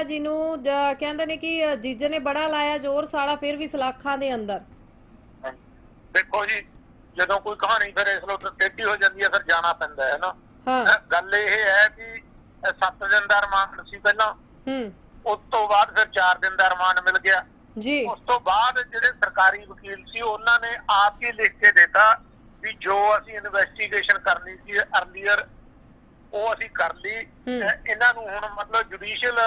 ਮਜੀਠੀਆ ਜੀ ਨੂੰ ਜ- ਕਹਿੰਦੇ ਨੇ ਕਿ ਜੀਜੇ ਨੇ ਬੜਾ ਲਾਇਆ ਜ਼ੋਰ ਸਾਲਾ ਫਿਰ ਵੀ ਸਲਾਖਾਂ ਦੇ ਅੰਦਰ। ਦੇਖੋ ਜੀ ਜਦੋਂ ਕੋਈ ਕਹਾਣੀ ਫਿਰ ਇਸ ਲੋਟ ਟੇਢੀ ਹੋ ਜਾਂਦੀ ਹੈ ਫਿਰ ਜਾਣਾ ਪੈਂਦਾ ਹੈ ਨਾ। ਹਾਂ। ਹੈਂ, ਗੱਲ ਇਹ ਹੈ ਕਿ 7 ਦਿਨ ਦਾ ਰਿਮਾਂਡ ਸੀ ਪਹਿਲਾਂ। ਹੂੰ। ਉਸ ਤੋਂ ਬਾਅਦ ਫਿਰ 4 ਦਿਨ ਦਾ ਰਿਮਾਂਡ ਮਿਲ ਗਿਆ। ਜੀ। ਉਸ ਤੋਂ ਬਾਅਦ ਜਿਹੜੇ ਸਰਕਾਰੀ ਵਕੀਲ ਸੀ ਉਹਨਾਂ ਨੇ ਆਪ ਹੀ ਲਿਖ ਕੇ ਦਿੱਤਾ ਵੀ ਜੋ ਅਸੀਂ ਇਨਵੈਸਟੀਗੇਸ਼ਨ ਕਰਨੀ ਸੀ ਅਰਲੀਅਰ ਉਹ ਅਸੀਂ ਕਰ ਲਈ ਇਹਨਾਂ ਨੂੰ ਹੁਣ ਮਤਲਬ ਜੁਡੀਸ਼ੀਅਲ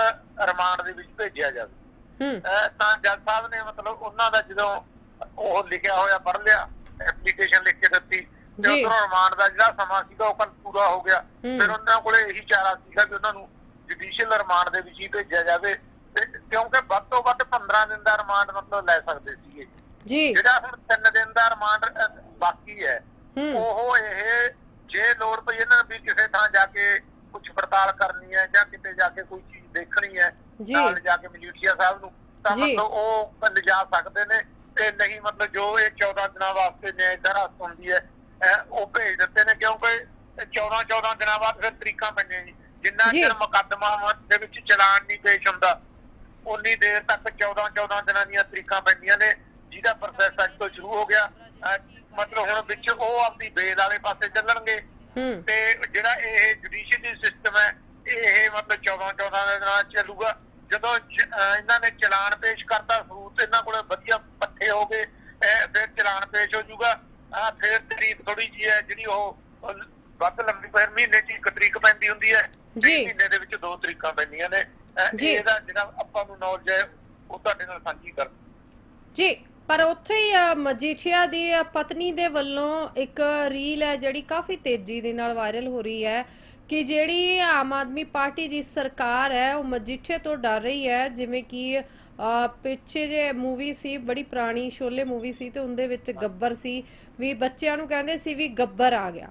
ਰਿਮਾਂਡ ਦੇ ਵਿੱਚ ਭੇਜਿਆ ਜਾਵੇ। ਤਾਂ ਜੱਜ ਸਾਹਿਬ ਨੇ ਮਤਲਬ ਉਹਨਾਂ ਦਾ ਜਦੋਂ ਉਹ ਲਿਖਿਆ ਹੋਇਆ ਪੜ੍ਹ ਲਿਆ ਐਪਲੀਕੇਸ਼ਨ ਲਿਖ ਕੇ ਦਿੱਤੀ ਤੇ। ਉਧਰੋਂ ਰਿਮਾਂਡ ਦਾ ਜਿਹੜਾ ਸਮਾਂ ਸੀਗਾ ਉਹ ਕੱਲ ਪੂਰਾ ਹੋ ਗਿਆ। ਫਿਰ ਉਹਨਾਂ ਕੋਲੇ ਇਹੀ ਚਾਰਾ ਸੀਗਾ ਕਿ ਉਹਨਾਂ ਨੂੰ ਜੁਡੀਸ਼ੀਅਲ ਰਿਮਾਂਡ ਦੇ ਵਿੱਚ ਹੀ ਭੇਜਿਆ ਜਾਵੇ ਕਿਉਂਕਿ ਵੱਧ ਤੋਂ ਵੱਧ 15 ਦਿਨ ਦਾ ਰਿਮਾਂਡ ਮਤਲਬ ਲੈ ਸਕਦੇ ਸੀਗੇ। ਜੀ। ਜਿਹੜਾ ਹੁਣ 3 ਦਿਨ ਦਾ ਰਿਮਾਂਡ ਬਾਕੀ ਹੂੰ। ਉਹ ਇਹ ਜੇ ਲੋੜ ਪਈ ਇਹਨਾਂ ਨੂੰ ਵੀ ਕਿਸੇ ਥਾਂ ਜਾ ਕੇ ਕੁਝ ਪੜਤਾਲ ਕਰਨੀ ਹੈ ਜਾਂ ਕਿਤੇ ਜਾ ਕੇ ਕੋਈ ਚੀਜ਼ ਦੇਖਣੀ ਹੈ। ਨਾਲ ਜਾ ਕੇ ਮਜੀਠੀਆ ਸਾਹਿਬ ਨੂੰ ਤਾਂ। ਮਤਲਬ ਉਹ ਲਿਜਾ ਸਕਦੇ ਨੇ ਤੇ ਨਹੀਂ ਮਤਲਬ ਜੋ ਇਹ 14 ਦਿਨਾਂ ਵਾਸਤੇ ਨਿਆਂ ਦਰਸ ਹੁੰਦੀ ਹੈ ਉਹ ਭੇਜ ਦਿੱਤੇ ਨੇ ਕਿਉਂਕਿ 14 14 ਦਿਨਾਂ ਬਾਅਦ ਫਿਰ ਤਰੀਕਾਂ ਪੈਂਦੀਆਂ ਜੀ ਜਿੰਨਾ। ਚਿਰ ਮੁਕੱਦਮਾ ਦੇ ਵਿੱਚ ਚਲਾਨ ਨਹੀਂ ਪੇਸ਼ ਹੁੰਦਾ ਉਨੀ ਦੇਰ ਤੱਕ 14 14 ਦਿਨਾਂ ਦੀਆਂ ਤਰੀਕਾਂ ਪੈਂਦੀਆਂ ਨੇ ਜਿਹਦਾ ਪ੍ਰੋਸੈਸ ਅੱਜ ਤੋਂ ਸ਼ੁਰੂ ਹੋ ਗਿਆ ਮਤਲਬ ਹੁਣ ਵਿੱਚ ਉਹ ਆਪਦੀ ਬੇਲ ਵਾਲੇ ਪਾਸੇ ਚੱਲਣਗੇ। ਤੇ ਜਿਹੜਾ ਇਹ ਜੁਡੀਸ਼ੀਅਰੀ ਸਿਸਟਮ ਹੈ ਇਹ ਮਤਲਬ 14 14 ਦੇ ਨਾਲ ਚੱਲੂਗਾ। ਜਦੋਂ ਇਹਨਾਂ ਨੇ ਚਲਾਨ ਪੇਸ਼ ਕਰਤਾ ਸਬੂਤ ਇਹਨਾਂ ਕੋਲੇ ਵਧੀਆ ਪੱਠੇ ਹੋ ਗਏ ਫਿਰ ਚਲਾਨ ਪੇਸ਼ ਹੋ ਜਾਊਗਾ। ਆ ਫਿਰ ਤਰੀਕ ਥੋੜੀ ਜੀ ਹੈ ਜਿਹੜੀ ਉਹ ਵੱਧ ਲੰਬੀ ਫਿਰ ਮਹੀਨੇ ਚ ਇੱਕ ਤਰੀਕ ਪੈਂਦੀ ਹੁੰਦੀ ਹੈ। ਜੀ। ਮਹੀਨੇ ਦੇ ਵਿੱਚ ਦੋ ਤਰੀਕਾਂ ਪੈਂਦੀਆਂ ਨੇ। ਇਹਦਾ ਜਿਹੜਾ ਆਪਾਂ ਨੂੰ ਨੌਲੇਜ ਹੈ ਉਹ ਤੁਹਾਡੇ ਨਾਲ ਸਾਂਝੀ ਕਰ। ਜੀ। ਪਰ ਉੱਥੇ ਹੀ ਮਜੀਠੀਆ ਦੀ ਪਤਨੀ ਦੇ ਵੱਲੋਂ ਇੱਕ ਰੀਲ ਹੈ ਜਿਹੜੀ ਕਾਫੀ ਤੇਜ਼ੀ ਦੇ ਨਾਲ ਵਾਇਰਲ ਹੋ ਰਹੀ ਹੈ ਕਿ ਜਿਹੜੀ ਆਮ ਆਦਮੀ ਪਾਰਟੀ ਦੀ ਸਰਕਾਰ ਹੈ, ਉਹ ਮਜੀਠੇ ਤੋਂ ਡਰ ਰਹੀ ਹੈ, ਜਿਵੇਂ ਕਿ ਪਿੱਛੇ ਜੇ ਮੂਵੀ ਸੀ, ਬੜੀ ਪੁਰਾਣੀ ਸ਼ੋਲੇ ਮੂਵੀ ਸੀ ਤੇ ਉਹਦੇ ਵਿੱਚ ਗੱਬਰ ਸੀ, ਵੀ ਬੱਚਿਆਂ ਨੂੰ ਕਹਿੰਦੇ ਸੀ ਵੀ ਗੱਬਰ ਆ ਗਿਆ।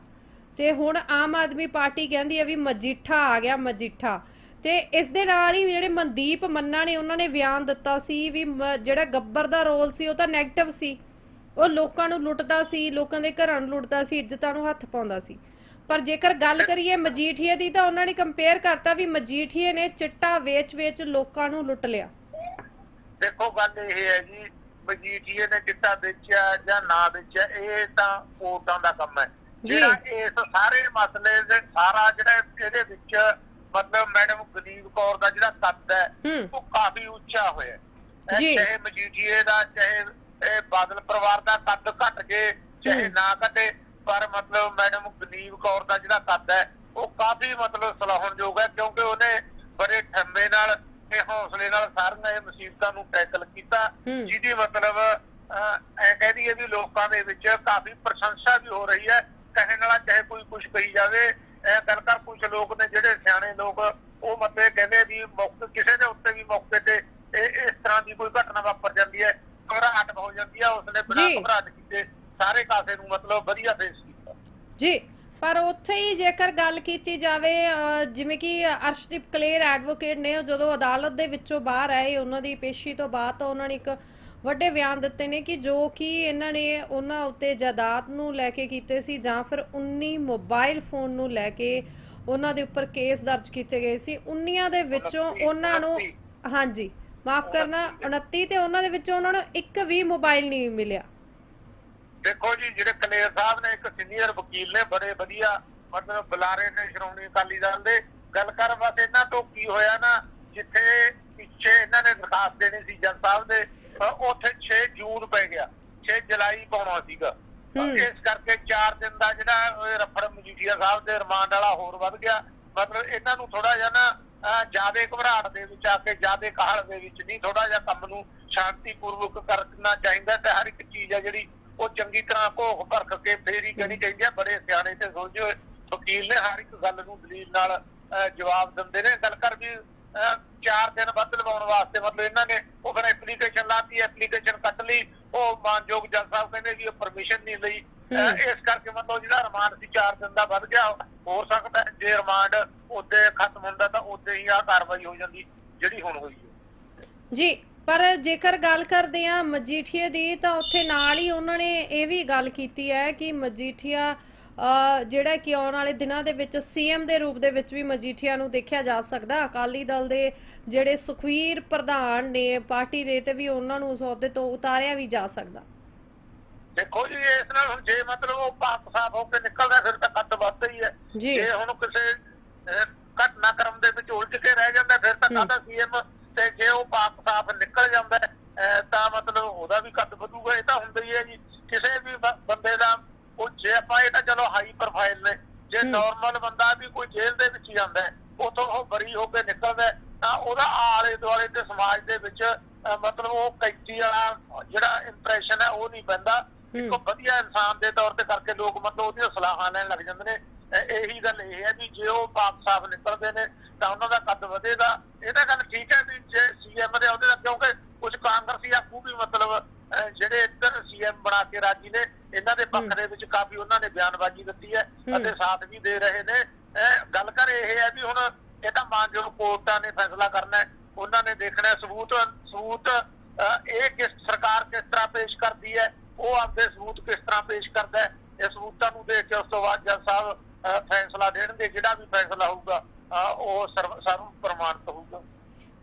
ਤੇ ਹੁਣ ਆਮ ਆਦਮੀ ਪਾਰਟੀ ਕਹਿੰਦੀ ਹੈ ਵੀ ਮਜੀਠਾ ਆ ਗਿਆ, ਮਜੀਠਾ। ਤੇ ਇਸ ਦੇ ਨਾਲ ਹੀ ਜਿਹੜੇ ਮਨਦੀਪ ਮੰਨਾ ਨੇ ਉਹਨਾਂ ਨੇ ਬਿਆਨ ਦਿੱਤਾ ਸੀ ਵੀ ਜਿਹੜਾ ਗੱਬਰ ਦਾ ਰੋਲ ਸੀ ਉਹ ਤਾਂ 네ਗੇਟਿਵ ਸੀ। ਉਹ ਲੋਕਾਂ ਨੂੰ ਲੁੱਟਦਾ ਸੀ ਲੋਕਾਂ ਦੇ ਘਰਾਂ ਨੂੰ ਲੁੱਟਦਾ ਸੀ ਇੱਜ਼ਤਾਂ ਨੂੰ ਹੱਥ ਪਾਉਂਦਾ ਸੀ। ਪਰ ਜੇਕਰ ਗੱਲ ਕਰੀਏ ਮਜੀਠੀਏ ਦੀ ਤਾਂ ਉਹਨਾਂ ਨੇ ਕੰਪੇਅਰ ਕਰਤਾ ਵੀ ਮਜੀਠੀਏ ਨੇ ਚਿੱਟਾ ਵੇਚ-ਵੇਚ ਲੋਕਾਂ ਨੂੰ ਲੁੱਟ ਲਿਆ। ਦੇਖੋ ਗੱਲ ਇਹ ਹੈ ਜੀ ਮਜੀਠੀਏ ਨੇ ਚਿੱਟਾ ਵੇਚਿਆ ਜਾਂ ਨਾ ਵੇਚਿਆ ਇਹ ਤਾਂ ਕੋਰਟਾਂ ਦਾ ਕੰਮ ਹੈ। ਜਿਹੜਾ ਇਸ ਸਾਰੇ ਮਸਲੇ ਦੇ ਸਾਰਾ ਜਿਹੜਾ ਇਹਦੇ ਵਿੱਚ ਮਤਲਬ ਮੈਡਮ ਗਦੀਪ ਕੌਰ ਦਾ ਜਿਹੜਾ ਕੱਦ ਹੈ ਹੂੰ ਉਹ ਕਾਫੀ ਉੱਚਾ ਹੋਇਆ ਹੈ ਜੀ। ਇਹ ਚਾਹੇ ਮਜੀਠੀਏ ਦਾ ਚਾਹੇ ਇਹ ਬਾਦਲ ਪਰਿਵਾਰ ਦਾ ਕੱਦ ਘਟ ਜੇ ਚਾਹੇ ਹੂੰ। ਨਾ ਘਟੇ ਪਰ ਮਤਲਬ ਮੈਡਮ ਗਦੀਪ ਕੌਰ ਦਾ ਜਿਹੜਾ ਕੱਦ ਹੈ ਉਹ ਕਾਫੀ ਮਤਲਬ ਸਲਾਹੁਣਯੋਗ ਹੈ ਕਿਉਂਕਿ ਉਹਨੇ ਬੜੇ ਠੰਮੇ ਨਾਲ ਤੇ ਹੌਸਲੇ ਨਾਲ ਸਾਰੀਆਂ ਇਹ ਮੁਸੀਬਤਾਂ ਨੂੰ ਟੈਕਲ ਕੀਤਾ ਹੂੰ। ਜਿਹਦੀ ਮਤਲਬ ਐ ਕਹਦੀ ਹੈ ਵੀ ਲੋਕਾਂ ਦੇ ਵਿੱਚ ਕਾਫੀ ਪ੍ਰਸ਼ੰਸਾ ਵੀ ਹੋ ਰਹੀ ਹੈ ਕਹਿਣ ਵਾਲਾ ਚਾਹੇ ਕੋਈ ਕੁਝ ਕਹੀ ਜਾਵੇ ਇਹ ਗੱਲ ਕਰ ਕੁਝ ਲੋਕ ਨੇ ਜਿਹੜੇ ਸਿਆਣੇ ਲੋਕ ਉਹ ਮਤੇ ਕਹਿੰਦੇ ਵੀ ਮੌਕੇ ਕਿਸੇ ਦੇ ਉੱਤੇ ਵੀ ਮੌਕੇ ਤੇ ਇਹ ਇਸ ਤਰ੍ਹਾਂ ਦੀ ਕੋਈ ਘਟਨਾ ਵਾਪਰ ਜਾਂਦੀ ਹੈ ਘਬਰਾਹਟ ਹੋ ਜਾਂਦੀ ਹੈ ਉਸਨੇ ਬਿਨਾਂ। ਘਬਰਾਹਟ ਕੀਤੇ ਸਾਰੇ ਕਾਸੇ ਨੂੰ ਮਤਲਬ ਵਧੀਆ ਫੇਸ ਕੀਤਾ ਜੀ ਪਰ ਉੱਥੇ ਹੀ ਜੇਕਰ ਗੱਲ ਕੀਤੀ ਜਾਵੇ ਜਿਵੇਂ ਕਿ ਅਰਸ਼ਦੀਪ ਕਲੇਰ ਐਡਵੋਕੇਟ ਨੇ ਜਦੋਂ ਅਦਾਲਤ ਦੇ ਵਿੱਚੋਂ ਬਾਹਰ ਆਏ ਉਹਨਾਂ ਦੀ ਪੇਸ਼ੀ ਤੋਂ ਬਾਅਦ ਤਾਂ ਉਹਨਾਂ ਨੇ ਇੱਕ ਵੱਡੇ ਬਿਆਨ ਦਿੱਤੇ ਨੇ ਕਿ ਜੋ ਕਿ ਇਹਨਾਂ ਨੇ ਉਹਨਾਂ ਉੱਤੇ ਜਾਇਦਾਦ ਨੂੰ ਲੈ ਕੇ ਕੀਤੇ ਸੀ ਜਾਂ ਫਿਰ 19 ਮੋਬਾਈਲ ਫੋਨ ਨੂੰ ਲੈ ਕੇ ਉਹਨਾਂ ਦੇ ਉੱਪਰ ਕੇਸ ਦਰਜ ਕੀਤੇ ਗਏ ਸੀ। 19 ਦੇ ਵਿੱਚੋਂ 29, ਉਹਨਾਂ ਨੂੰ 29 ਹਾਂਜੀ ਮਾਫ ਕਰਨਾ 29 ਤੇ ਉਹਨਾਂ ਦੇ ਵਿੱਚੋਂ ਉਹਨਾਂ ਨੂੰ ਇੱਕ ਵੀ ਮੋਬਾਈਲ ਨਹੀਂ ਮਿਲਿਆ। ਦੇਖੋ ਜੀ ਜਿਹੜੇ ਕਲੇਰ ਸਾਹਿਬ ਨੇ ਇੱਕ ਸੀਨੀਅਰ ਵਕੀਲ ਨੇ ਬੜੇ ਵਧੀਆ ਮਤਲਬ ਬੁਲਾਰੇ ਨੇ ਸ਼੍ਰੋਮਣੀ ਅਕਾਲੀ ਦਲ ਦੇ। ਗੱਲ ਕਰ ਬਸ ਇਹਨਾਂ ਤੋਂ ਕੀ ਹੋਇਆ ਨਾ ਜਿੱਥੇ ਪਿੱਛੇ ਇਹਨਾਂ ਨੇ ਦਰਖਾਸਤ ਦੇਣੀ ਸੀ ਜੱਜ ਸਾਹਿਬ ਦੇ ਉੱਥੇ 6 ਜੂਨ ਪੈ ਗਿਆ 6 ਜੁਲਾਈ ਪਾਉਣਾ ਸੀਗਾ। ਇਸ ਕਰਕੇ 4 ਦਿਨ ਦਾ ਜਿਹੜਾ ਰਫੜ ਮਜੀਠੀਆ ਸਾਹਿਬ ਦੇ ਰਿਮਾਂਡ ਵਾਲਾ ਹੋਰ ਵੱਧ ਗਿਆ। ਮਤਲਬ ਇਹਨਾਂ ਨੂੰ ਥੋੜਾ ਜਿਹਾ ਨਾ ਜਿਆਦੇ ਘਬਰਾਹਟ ਦੇ ਵਿੱਚ ਆ ਕੇ ਜਿਆਦੇ ਕਾਹਲ ਦੇ ਵਿੱਚ ਨਹੀਂ ਥੋੜਾ ਜਿਹਾ ਕੰਮ ਨੂੰ ਸ਼ਾਂਤੀਪੂਰਵਕ ਕਰਨਾ ਚਾਹੀਦਾ ਤੇ ਹਰ ਇੱਕ ਚੀਜ਼ ਹੈ ਜਿਹੜੀ ਉਹ ਚੰਗੀ ਤਰ੍ਹਾਂ ਘੋਖ ਪਰਖ ਕੇ ਫੇਰ ਕਹਿਣੀ ਚਾਹੀਦੀ ਹੈ ਬੜੇ ਸਿਆਣੇ ਤੇ ਹੋਏ ਵਕੀਲ ਨੇ ਹਰ ਇੱਕ ਗੱਲ ਨੂੰ ਦਲੀਲ ਨਾਲ ਜਵਾਬ ਦਿੰਦੇ ਨੇ। ਗੱਲ ਕਰ ਵੀ ਅਹ, ਚਾਰ ਦਿਨ ਵੱਧ ਲਵਾਉਣ ਵਾਸਤੇ ਮਤਲਬ ਇਹਨਾਂ ਨੇ ਉਹ ਫਿਰ ਐਪਲੀਕੇਸ਼ਨ ਲਾਤੀ ਐਪਲੀਕੇਸ਼ਨ ਕੱਟ ਲਈ ਉਹ ਮਾਨਯੋਗ ਜੱਜ ਸਾਹਿਬ ਕਹਿੰਦੇ ਵੀ ਉਹ ਪਰਮਿਸ਼ਨ ਨਹੀਂ ਲਈ। ਇਸ ਕਰਕੇ ਮਤਲਬ ਜਿਹੜਾ ਰਿਮਾਂਡ ਸੀ 4 ਦਿਨ ਦਾ ਵੱਧ ਗਿਆ ਹੋ ਸਕਦਾ ਜੇ ਰਿਮਾਂਡ ਉਹਦੇ ਖਤਮ ਹੁੰਦਾ ਤਾਂ ਉਦੋਂ ਹੀ ਆ ਕਾਰਵਾਈ ਹੋ ਜਾਂਦੀ ਜਿਹੜੀ ਹੁਣ ਹੋਈ ਹੈ ਜੀ ਪਰ ਜੇਕਰ ਗੱਲ ਕਰਦੇ ਆ ਮਜੀਠੀਆ ਦੀ ਤਾਂ ਉੱਥੇ ਨਾਲ ਹੀ ਉਹਨਾਂ ਨੇ ਇਹ ਵੀ ਗੱਲ ਕੀਤੀ ਹੈ ਕਿ ਮਜੀਠੀਆ ਜਿਹੜਾ ਕਿ ਆਉਣ ਵਾਲੇ ਦਿਨਾਂ ਦੇ ਵਿੱਚ ਸੀਐਮ ਦੇ ਰੂਪ ਦੇ ਵਿੱਚ ਵੀ ਮਜੀਠੀਆ ਨੂੰ ਦੇਖਿਆ ਜਾ ਸਕਦਾ। ਅਕਾਲੀ ਦਲ ਦੇ ਜਿਹੜੇ ਸੁਖਵੀਰ ਪ੍ਰਧਾਨ ਨੇ ਪਾਰਟੀ ਦੇ ਤੇ ਵੀ ਉਹਨਾਂ ਨੂੰ ਉਸ ਅਹੁਦੇ ਤੋਂ ਉਤਾਰਿਆ ਵੀ ਜਾ ਸਕਦਾ। ਦੇਖੋ ਜੀ ਇਸ ਨਾਲ ਜੇ ਮਤਲਬ ਉਹ ਪਾਕ ਸਾਫ਼ ਹੋ ਕੇ ਨਿਕਲਦਾ ਫਿਰ ਤਾਂ ਕੱਦ ਵੱਧਦਾ ਹੀ ਹੈ। ਜੀ। ਹੁਣ ਕਿਸੇ ਘਟਨਾਕ੍ਰਮ ਦੇ ਵਿੱਚ ਉਲਝ ਕੇ ਰਹਿ ਜਾਂਦਾ ਫਿਰ ਤਾਂ। ਕਾਹਦਾ ਸੀਐਮ ਤੇ ਜੇ ਉਹ ਪਾਕ ਸਾਫ਼ ਨਿਕਲ ਜਾਂਦਾ ਤਾਂ ਮਤਲਬ ਉਹਦਾ ਵੀ ਕੱਦ ਵਧੂਗਾ ਇਹ ਤਾਂ ਹੁੰਦਾ ਹੀ ਹੈ ਜੀ। ਕਿਸੇ ਵੀ ਬੰਦੇ ਦਾ ਆਪਾਂ ਇਹ ਤਾਂ ਚਲੋ ਹਾਈ ਪ੍ਰੋਫਾਈਲ ਨੇ ਜੇ। ਨਾਰਮਲ ਬੰਦਾ ਵੀ ਕੋਈ ਜੇਲ੍ਹ ਦੇ ਵਿੱਚ ਜਾਂਦਾ ਉੱਥੋਂ ਉਹ ਬਰੀ ਹੋ ਕੇ ਨਿਕਲਦਾ ਤਾਂ ਉਹਦਾ ਆਲੇ ਦੁਆਲੇ ਦੇ ਸਮਾਜ ਦੇ ਵਿੱਚ ਮਤਲਬ ਉਹ ਕੈਂਚੀ ਵਾਲਾ ਜਿਹੜਾ ਇੰਪ੍ਰੈਸ਼ਨ ਹੈ ਉਹ ਨਹੀਂ ਪੈਂਦਾ ਇੱਕ। ਵਧੀਆ ਇਨਸਾਨ ਦੇ ਤੌਰ ਤੇ ਕਰਕੇ ਲੋਕ ਮਤਲਬ ਉਹਦੀਆਂ ਸਲਾਹਾਂ ਲੈਣ ਲੱਗ ਜਾਂਦੇ ਨੇ ਇਹ- ਗੱਲ ਇਹ ਹੈ ਵੀ ਜੇ ਉਹ ਪਾਕ ਸਾਫ਼ ਨਿਕਲਦੇ ਨੇ ਤਾਂ ਉਹਨਾਂ ਦਾ ਕੱਦ ਵਧੇਗਾ ਇਹ ਤਾਂ ਗੱਲ ਠੀਕ ਹੈ ਵੀ ਜੇ ਸੀਐਮ ਦੇ ਉਹਦੇ ਕਿਉਂਕਿ ਕੁਝ ਕਾਂਗਰਸੀ ਆਗੂ ਵੀ ਮਤਲਬ ਜਿਹੜੇ ਇੱਧਰ ਸੀਐਮ ਬਣਾ ਕੇ ਰਾਜੀ ਨੇ ਇਹਨਾਂ ਦੇ ਪੱਖ। ਦੇ ਵਿੱਚ ਕਾਫੀ ਉਹਨਾਂ ਨੇ ਬਿਆਨਬਾਜ਼ੀ ਦਿੱਤੀ ਹੈ। ਅਤੇ ਸਾਥ ਵੀ ਦੇ ਰਹੇ ਨੇ ਗੱਲ ਕਰ ਇਹ ਹੈ ਵੀ ਹੁਣ ਇਹ ਤਾਂ ਮਾਨਯੋਗ ਕੋਰਟਾਂ ਨੇ ਫੈਸਲਾ ਕਰਨਾ ਹੈ ਉਹਨਾਂ ਨੇ ਦੇਖਣਾ ਸਬੂਤ ਸਬੂਤ ਇਹ ਕਿਸ ਸਰਕਾਰ ਕਿਸ ਤਰ੍ਹਾਂ ਪੇਸ਼ ਕਰਦੀ ਹੈ ਉਹ ਆਪਦੇ ਸਬੂਤ ਕਿਸ ਤਰ੍ਹਾਂ ਪੇਸ਼ ਕਰਦਾ ਹੈ ਇਹ ਸਬੂਤਾਂ ਨੂੰ ਦੇਖ ਕੇ ਉਸ ਤੋਂ ਬਾਅਦ ਜੱਜ ਸਾਹਿਬ ਫੈਸਲਾ ਦੇਣਗੇ ਜਿਹੜਾ ਵੀ ਫੈਸਲਾ ਹੋਊਗਾ ਉਹ ਸਰਵ ਪ੍ਰਮਾਣਿਤ ਹੋਊਗਾ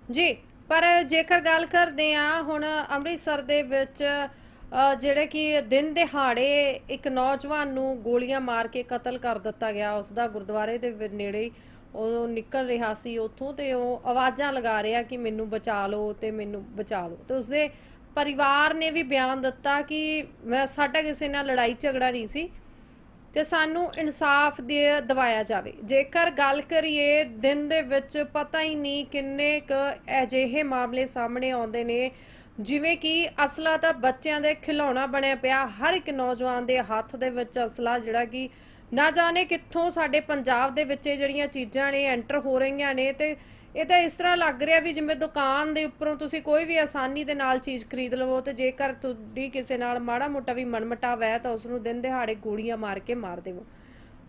ਜੀ ਪਰ ਜੇਕਰ ਗੱਲ ਕਰਦੇ ਆ ਹੁਣ ਅੰਮ੍ਰਿਤਸਰ ਦੇ ਵਿੱਚ ਜਿਹੜੇ ਕਿ ਦਿਨ ਦਿਹਾੜੇ ਇੱਕ ਨੌਜਵਾਨ ਨੂੰ ਗੋਲੀਆਂ ਮਾਰ ਕੇ ਕਤਲ ਕਰ ਦਿੱਤਾ ਗਿਆ। ਉਸ ਦਾ ਗੁਰਦੁਆਰੇ ਦੇ ਨੇੜੇ ਉਹ ਨਿਕਲ ਰਿਹਾ ਸੀ ਉੱਥੋਂ ਤੇ ਉਹ ਆਵਾਜ਼ਾਂ ਲਗਾ ਰਿਹਾ ਕਿ ਮੈਨੂੰ ਬਚਾ ਲਓ ਤੇ ਮੈਨੂੰ ਬਚਾ ਲਓ। ਤੇ ਉਸਦੇ ਪਰਿਵਾਰ ਨੇ ਵੀ ਬਿਆਨ ਦਿੱਤਾ ਕਿ ਮੈਂ, ਸਾਡਾ ਕਿਸੇ ਨਾਲ ਲੜਾਈ ਝਗੜਾ ਨਹੀਂ ਸੀ। ਤੇ ਸਾਨੂੰ ਇਨਸਾਫ ਦੇ ਦਿਵਾਇਆ ਜਾਵੇ। ਜੇਕਰ ਗੱਲ ਕਰੀਏ, ਦਿਨ ਦੇ ਵਿੱਚ ਪਤਾ ਹੀ ਨਹੀਂ ਕਿੰਨੇ ਕ ਅਜਿਹੇ ਮਾਮਲੇ ਸਾਹਮਣੇ ਆਉਂਦੇ ਨੇ, ਜਿਵੇਂ ਕਿ ਅਸਲਾ ਤਾਂ ਬੱਚਿਆਂ ਦੇ ਖਿਡੌਣਾ ਬਣਿਆ ਪਿਆ, ਹਰ ਇੱਕ ਨੌਜਵਾਨ ਦੇ ਹੱਥ ਦੇ ਵਿੱਚ ਅਸਲਾ ਜਿਹੜਾ ਕਿ ਨਾ ਜਾਣੇ ਕਿੱਥੋਂ ਸਾਡੇ ਪੰਜਾਬ ਦੇ ਵਿੱਚ ਇਹ ਜਿਹੜੀਆਂ ਚੀਜ਼ਾਂ ਨੇ, ਐਂਟਰ ਹੋ ਰਹੀਆਂ ਨੇ ਤੇ ਇਹ ਤਾਂ ਇਸ ਤਰ੍ਹਾਂ ਲੱਗ ਰਿਹਾ ਵੀ ਜਿਵੇਂ ਦੁਕਾਨ ਦੇ ਉੱਪਰੋਂ ਤੁਸੀਂ ਕੋਈ ਵੀ ਆਸਾਨੀ ਦੇ ਨਾਲ ਚੀਜ਼ ਖਰੀਦ ਲਵੋ ਤੇ ਜੇਕਰ ਤੁਹਾਡੀ ਕਿਸੇ ਨਾਲ ਮਾੜਾ ਮੋਟਾ ਵੀ ਮਨਮਟਾਵ ਹੈ ਤਾਂ ਉਸ ਨੂੰ ਦਿਨ ਦਿਹਾੜੇ ਗੋਲੀਆਂ ਮਾਰ ਕੇ ਮਾਰ ਦੇਵੋ।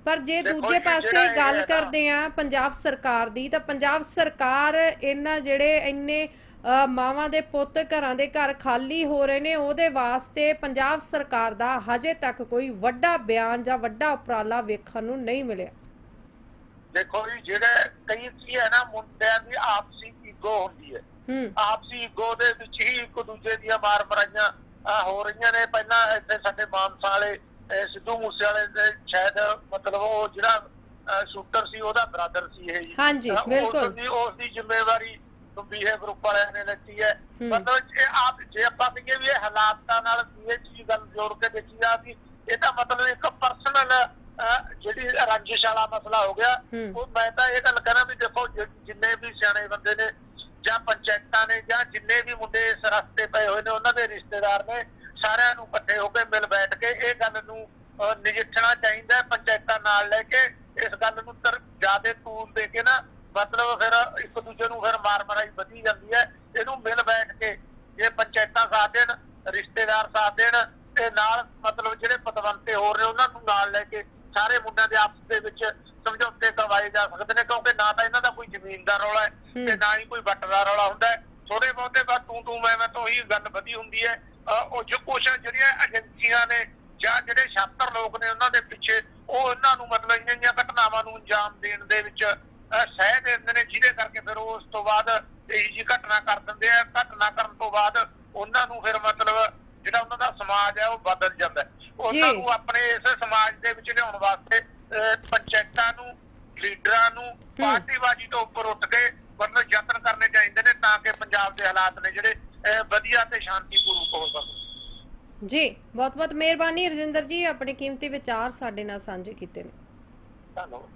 ਪਰ ਜੇ ਦੂਜੇ ਪਾਸੇ ਗੱਲ ਕਰਦੇ ਆ ਪੰਜਾਬ ਸਰਕਾਰ ਦੀ ਤਾਂ ਪੰਜਾਬ ਸਰਕਾਰ ਇਹਨਾਂ ਜਿਹੜੇ ਇੰਨੇ ਮਾਵਾਂ ਦੇ ਪੁੱਤ ਘਰਾਂ ਦੇ ਘਰ ਖਾਲੀ ਹੋ ਰਹੇ ਨੇ ਉਹਦੇ ਵਾਸਤੇ ਪੰਜਾਬ ਸਰਕਾਰ ਦਾ ਹਜੇ ਤੱਕ ਕੋਈ ਵੱਡਾ ਬਿਆਨ ਜਾਂ ਵੱਡਾ ਉਪਰਾਲਾ ਵੇਖਣ ਨੂੰ ਨਹੀਂ ਮਿਲਿਆ। ਦੇਖੋ ਜੀ ਜਿਹੜੇ ਕਈ ਕੀ ਹੈ ਨਾ ਮੁੰਡਿਆਂ ਦੀ ਆਪਸੀ ਈਗੋ ਹੁੰਦੀ ਹੈ। ਆਪਸੀ ਈਗੋ ਦੇ ਵਿੱਚ ਹੀ ਇੱਕ ਦੂਜੇ ਦੀਆਂ ਮਾਰ ਮਰਾਈਆਂ ਹੋ ਰਹੀਆਂ ਨੇ। ਪਹਿਲਾਂ ਇੱਥੇ ਸਾਡੇ ਮਾਨਸਾ ਵਾਲੇ ਸਿੱਧੂ ਮੂਸੇ ਵਾਲੇ ਦੇ ਸ਼ਾਇਦ ਮਤਲਬ ਉਹ ਜਿਹੜਾ ਸ਼ੂਟਰ ਸੀ ਉਹਦਾ ਬ੍ਰਦਰ ਸੀ ਇਹ ਜੀ। ਹਾਂਜੀ, ਬਿਲਕੁਲ। ਉਸ ਦੀ ਜ਼ਿੰਮੇਵਾਰੀ ਬੀਹੇ ਗਰੁੱਪ ਵਾਲਿਆਂ ਨੇ ਲੈਤੀ ਹੈ। ਮਤਲਬ ਇਹ ਆਪ ਜੇ ਆਪਾਂ ਕਹੀਏ ਵੀ ਇਹ ਹਾਲਾਤਾਂ ਨਾਲ ਇਹ ਚੀਜ਼ ਗੱਲ ਜੋੜ ਕੇ ਦੇਖੀ ਜਾ ਵੀ ਇਹ ਤਾਂ ਮਤਲਬ ਇੱਕ ਪਰਸਨਲ ਜਿਹੜੀ ਰੰਜਿਸ਼ ਵਾਲਾ ਮਸਲਾ ਹੋ ਗਿਆ। ਉਹ ਮੈਂ ਤਾਂ ਇਹ ਗੱਲ ਕਰਾਂ ਵੀ ਦੇਖੋ ਜਿੰਨੇ ਵੀ ਸਿਆਣੇ ਬੰਦੇ ਨੇ ਜਾਂ ਪੰਚਾਇਤਾਂ ਨੇ ਜਾਂ ਜਿੰਨੇ ਵੀ ਮੁੰਡੇ ਇਸ ਰਸਤੇ ਪਏ ਹੋਏ ਨੇ ਉਹਨਾਂ ਦੇ ਰਿਸ਼ਤੇਦਾਰ ਨੇ ਸਾਰਿਆਂ ਨੂੰ ਇਕੱਠੇ ਹੋ ਕੇ ਮਿਲ ਬੈਠ ਕੇ ਇਹ ਗੱਲ ਨੂੰ ਨਜਿੱਠਣਾ ਚਾਹੀਦਾ ਪੰਚਾਇਤਾਂ ਨਾਲ ਲੈ ਕੇ ਇਸ ਗੱਲ ਨੂੰ ਤਰ ਜਿਆਦੇ ਤੂਲ ਦੇ ਕੇ ਨਾ ਮਤਲਬ ਫਿਰ ਇੱਕ ਦੂਜੇ ਨੂੰ ਫਿਰ ਮਾਰ ਮਰਾਈ ਵਧੀ ਜਾਂਦੀ ਹੈ ਇਹਨੂੰ ਮਿਲ ਬੈਠ ਕੇ ਜੇ ਪੰਚਾਇਤਾਂ ਸਾਥ ਦੇਣ ਰਿਸ਼ਤੇਦਾਰ ਸਾਥ ਦੇਣ ਤੇ ਨਾਲ ਮਤਲਬ ਜਿਹੜੇ ਪਤਵੰਤੇ ਹੋ ਰਹੇ ਉਹਨਾਂ ਨੂੰ ਨਾਲ ਲੈ ਕੇ ਸਾਰੇ ਮੁੰਡਿਆਂ ਦੇ ਆਪਸ ਦੇ ਵਿੱਚ ਸਮਝੌਤੇ ਕਰਵਾਏ ਜਾ ਸਕਦੇ ਨੇ ਕਿਉਂਕਿ ਨਾ ਤਾਂ ਇਹਨਾਂ ਦਾ ਕੋਈ ਜ਼ਮੀਨ ਦਾ ਰੌਲਾ ਹੈ। ਤੇ ਨਾ ਹੀ ਕੋਈ ਵੱਟ ਦਾ ਰੌਲਾ ਹੁੰਦਾ ਹੈ। ਥੋੜੇ ਬਹੁਤੇ ਬਸ ਤੂੰ ਤੂੰ ਮੈਂ ਮੈਂ ਤੋਂ ਹੀ ਗੱਲ ਵਧੀ ਹੁੰਦੀ ਹੈ। ਉਹ ਜੋ ਕੁਛ ਜਿਹੜੀਆਂ ਏਜੰਸੀਆਂ ਨੇ ਜਾਂ ਜਿਹੜੇ ਛਾਤਰ ਲੋਕ ਨੇ ਉਹਨਾਂ ਦੇ ਪਿੱਛੇ ਉਹ ਉਹਨਾਂ ਨੂੰ ਮਤਲਬ ਇੰਨੀਆਂ ਇੰਨੀਆਂ ਘਟਨਾਵਾਂ ਨੂੰ ਅੰਜਾਮ ਦੇਣ ਦੇ ਵਿੱਚ ਸਹਿ ਦਿੰਦੇ ਨੇ ਜਿਹਦੇ ਕਰਕੇ ਫਿਰ ਉਸ ਤੋਂ ਬਾਅਦ ਇਹੀ ਜੀ ਘਟਨਾ ਕਰ ਦਿੰਦੇ ਆ। ਘਟਨਾ ਕਰਨ ਤੋਂ ਬਾਅਦ ਉਹਨਾਂ ਨੂੰ ਫਿਰ ਮਤਲਬ ਜਿਹੜਾ ਉਹਨਾਂ ਦਾ ਸਮਾਜ ਹੈ ਉਹ ਬਦਲ ਜਾਂਦਾ ਉਹਨਾਂ। ਨੂੰ ਆਪਣੇ ਇਸ ਸਮਾਜ ਦੇ ਵਿੱਚ ਲਿਆਉਣ ਵਾਸਤੇ ਪੰਚਾਇਤਾਂ ਨੂੰ ਲੀਡਰਾਂ ਨੂੰ ਪਾਰਟੀਬਾਜ਼ੀ ਤੋਂ ਉੱਪਰ ਉੱਠ ਕੇ ਮਤਲਬ ਯਤਨ ਕਰਨੇ ਚਾਹੀਦੇ ਨੇ ਤਾਂ ਕਿ ਪੰਜਾਬ ਦੇ ਹਾਲਾਤ ਨੇ ਜਿਹੜੇ ਵਧੀਆ ਤੇ ਸ਼ਾਂਤੀਪੂਰਵਕ ਹੋ ਸਕਣ। ਜੀ ਬਹੁਤ ਬਹੁਤ ਮਿਹਰਬਾਨੀ ਰਜਿੰਦਰ ਜੀ ਆਪਣੇ ਕੀਮਤੀ ਵਿਚਾਰ ਸਾਡੇ ਨਾਲ ਸਾਂਝੇ ਕੀਤੇ ਨੇ। ਧੰਨਵਾਦ।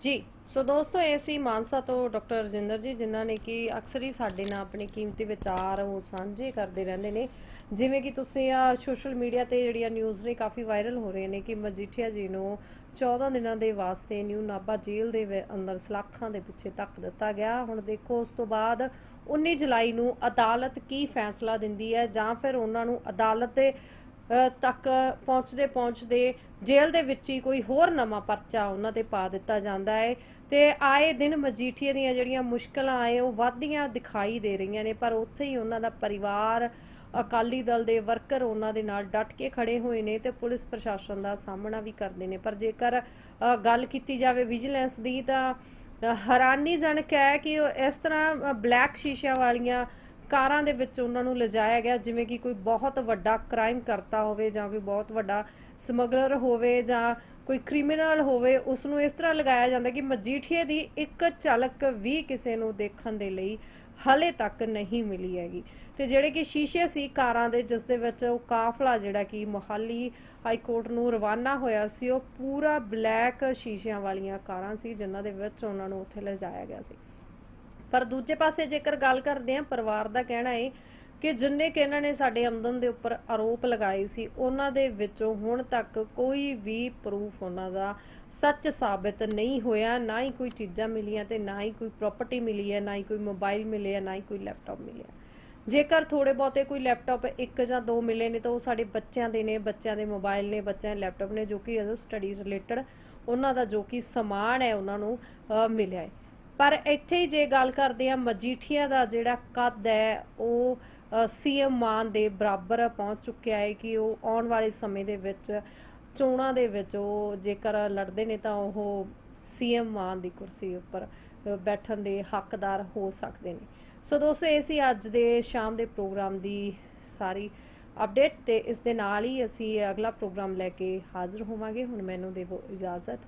ਜੀ, ਸੋ ਦੋਸਤੋ, ਇਹ ਸੀ ਮਾਨਸਾ ਤੋਂ ਡਾਕਟਰ ਰਜਿੰਦਰ ਜੀ, ਜਿਨ੍ਹਾਂ ਨੇ ਕਿ ਅਕਸਰ ਹੀ ਸਾਡੇ ਨਾਲ ਆਪਣੇ ਕੀਮਤੀ ਵਿਚਾਰ ਉਹ ਸਾਂਝੇ ਕਰਦੇ ਰਹਿੰਦੇ ਨੇ। ਜਿਵੇਂ ਕਿ ਤੁਸੀਂ ਆ ਸੋਸ਼ਲ ਮੀਡੀਆ ਤੇ ਜਿਹੜੀਆਂ ਨਿਊਜ਼ ਨੇ, ਕਾਫੀ ਵਾਇਰਲ ਹੋ ਰਹੇ ਨੇ ਕਿ ਮਜੀਠੀਆ ਜੀ ਨੂੰ 14 ਦਿਨਾਂ ਦੇ ਵਾਸਤੇ ਨਿਊ ਨਾਭਾ ਜੇਲ੍ਹ ਦੇ ਅੰਦਰ ਸਲਾਖਾਂ ਦੇ ਪਿੱਛੇ ਧੱਕ ਦਿੱਤਾ ਗਿਆ। ਹੁਣ ਦੇਖੋ, ਉਸ ਤੋਂ ਬਾਅਦ 19 ਜੁਲਾਈ ਨੂੰ ਅਦਾਲਤ ਕੀ ਫੈਸਲਾ ਦਿੰਦੀ ਹੈ ਜਾਂ ਫਿਰ ਉਹਨਾਂ ਨੂੰ ਅਦਾਲਤ ਦੇ ਤੱਕ ਪਹੁੰਚਦੇ ਪਹੁੰਚਦੇ ਜੇਲ੍ਹ ਦੇ ਵਿੱਚ ਹੀ ਕੋਈ ਹੋਰ ਨਵਾਂ ਪਰਚਾ ਉਹਨਾਂ ਤੇ ਪਾ ਦਿੱਤਾ ਜਾਂਦਾ ਹੈ ਤੇ ਆਏ ਦਿਨ ਮਜੀਠੀਏ ਦੀਆਂ ਜਿਹੜੀਆਂ ਮੁਸ਼ਕਲਾਂ ਆਏ ਉਹ ਵੱਧਦੀਆਂ ਦਿਖਾਈ ਦੇ ਰਹੀਆਂ ਨੇ, ਪਰ ਉੱਥੇ ਹੀ ਉਹਨਾਂ ਦਾ ਪਰਿਵਾਰ, ਅਕਾਲੀ ਦਲ ਦੇ ਵਰਕਰ ਉਹਨਾਂ ਦੇ ਨਾਲ ਡਟ ਕੇ ਖੜੇ ਹੋਏ ਨੇ ਤੇ ਪੁਲਿਸ ਪ੍ਰਸ਼ਾਸਨ ਦਾ ਸਾਹਮਣਾ ਵੀ ਕਰਦੇ ਨੇ। ਪਰ ਜੇਕਰ ਗੱਲ ਕੀਤੀ ਜਾਵੇ ਵਿਜੀਲੈਂਸ ਦੀ ਤਾਂ ਹੈਰਾਨੀਜਨਕ ਹੈ ਕਿ ਇਸ ਤਰ੍ਹਾਂ ਬਲੈਕ ਸ਼ੀਸ਼ਿਆਂ ਵਾਲੀਆਂ ਕਾਰਾਂ ਦੇ ਵਿੱਚ ਉਹਨਾਂ ਨੂੰ ਲਿਜਾਇਆ ਗਿਆ, ਜਿਵੇਂ ਕਿ ਕੋਈ ਬਹੁਤ ਵੱਡਾ ਕ੍ਰਾਈਮ ਕਰਤਾ ਹੋਵੇ ਜਾਂ ਕੋਈ ਬਹੁਤ ਵੱਡਾ ਸਮਗਲਰ ਹੋਵੇ ਜਾਂ ਕੋਈ ਕ੍ਰਿਮੀਨਲ ਹੋਵੇ ਉਸ ਨੂੰ ਇਸ ਤਰ੍ਹਾਂ ਲਗਾਇਆ ਜਾਂਦਾ ਕਿ ਮਜੀਠੀਏ ਦੀ ਇੱਕ ਝਲਕ ਵੀ ਕਿਸੇ ਨੂੰ ਦੇਖਣ ਦੇ ਲਈ ਹਲੇ ਤੱਕ ਨਹੀਂ ਮਿਲੀ ਹੈਗੀ। ਤੇ ਜਿਹੜੇ ਕਿ ਸ਼ੀਸ਼ੇ ਸੀ ਕਾਰਾਂ ਦੇ, ਜਿਸ ਦੇ ਵਿੱਚ ਉਹ ਕਾਫਲਾ ਜਿਹੜਾ ਕਿ ਮੋਹਾਲੀ ਹਾਈ ਕੋਰਟ ਨੂੰ ਰਵਾਨਾ ਹੋਇਆ ਸੀ, ਉਹ ਪੂਰਾ ਬਲੈਕ ਸ਼ੀਸ਼ਿਆਂ ਵਾਲੀਆਂ ਕਾਰਾਂ ਸੀ, ਜਿਨ੍ਹਾਂ ਦੇ ਵਿੱਚ ਉਹਨਾਂ ਨੂੰ ਉੱਥੇ ਲਿਜਾਇਆ ਗਿਆ ਸੀ। ਪਰ ਦੂਜੇ ਪਾਸੇ ਜੇਕਰ ਗੱਲ ਕਰਦੇ ਹਾਂ, ਪਰਿਵਾਰ ਦਾ ਕਹਿਣਾ ਹੈ ਕਿ ਜਿੰਨੇ ਕਿ ਇਹਨਾਂ ਨੇ ਸਾਡੇ ਆਮਦਨ ਦੇ ਉੱਪਰ ਆਰੋਪ ਲਗਾਏ ਸੀ, ਉਹਨਾਂ ਦੇ ਵਿੱਚੋਂ ਹੁਣ ਤੱਕ ਕੋਈ ਵੀ ਪ੍ਰੂਫ ਉਹਨਾਂ ਦਾ ਸੱਚ ਸਾਬਿਤ ਨਹੀਂ ਹੋਇਆ। ਨਾ ਹੀ ਕੋਈ ਚੀਜ਼ਾਂ ਮਿਲੀਆਂ ਤੇ ਨਾ ਹੀ ਕੋਈ ਪ੍ਰਾਪਰਟੀ ਮਿਲੀ ਹੈ, ਨਾ ਹੀ ਕੋਈ ਮੋਬਾਈਲ ਮਿਲਿਆ ਨਾ ਹੀ ਕੋਈ ਲੈਪਟਾਪ ਮਿਲਿਆ ਜੇਕਰ ਥੋੜੇ ਬਹੁਤੇ ਕੋਈ ਲੈਪਟਾਪ ਇੱਕ ਜਾਂ ਦੋ ਮਿਲੇ ਨੇ ਤਾਂ ਉਹ ਸਾਡੇ ਬੱਚਿਆਂ ਦੇ ਨੇ, ਬੱਚਿਆਂ ਦੇ ਮੋਬਾਈਲ ਨੇ, ਬੱਚਿਆਂ ਦੇ ਲੈਪਟਾਪ ਨੇ ਜੋ ਕਿ ਅਦਰ ਸਟੱਡੀ ਰਿਲੇਟਡ ਉਹਨਾਂ ਦਾ ਜੋ ਕਿ ਸਮਾਨ ਹੈ, ਉਹਨਾਂ ਨੂੰ ਮਿਲਿਆ ਹੈ। ਪਰ ਇੱਥੇ ਹੀ ਜੇ ਗੱਲ ਕਰਦੇ ਆ ਮਜੀਠੀਆ ਦਾ ਜਿਹੜਾ ਕੱਦ ਹੈ, ਉਹ ਸੀਐਮ ਮਾਨ ਦੇ ਬਰਾਬਰ ਪਹੁੰਚ ਚੁੱਕਿਆ ਹੈ ਕਿ ਉਹ ਆਉਣ ਵਾਲੇ ਸਮੇਂ ਦੇ ਵਿੱਚ, ਚੋਣਾਂ ਦੇ ਵਿੱਚ ਉਹ ਜੇਕਰ ਲੜਦੇ ਨੇ ਤਾਂ ਉਹ ਸੀਐਮ ਮਾਨ ਦੀ ਕੁਰਸੀ ਉੱਪਰ ਬੈਠਣ ਦੇ ਹੱਕਦਾਰ ਹੋ ਸਕਦੇ ਨੇ। ਸੋ ਦੋਸਤੋ, ਇਹ ਸੀ ਅੱਜ ਦੇ ਸ਼ਾਮ ਦੇ ਪ੍ਰੋਗਰਾਮ ਦੀ ਸਾਰੀ ਅਪਡੇਟ ਤੇ ਇਸ ਦੇ ਨਾਲ ਹੀ ਅਸੀਂ ਅਗਲਾ ਪ੍ਰੋਗਰਾਮ ਲੈ ਕੇ ਹਾਜ਼ਰ ਹੋਵਾਂਗੇ। ਹੁਣ ਮੈਨੂੰ ਦੇਵੋ ਇਜਾਜ਼ਤ।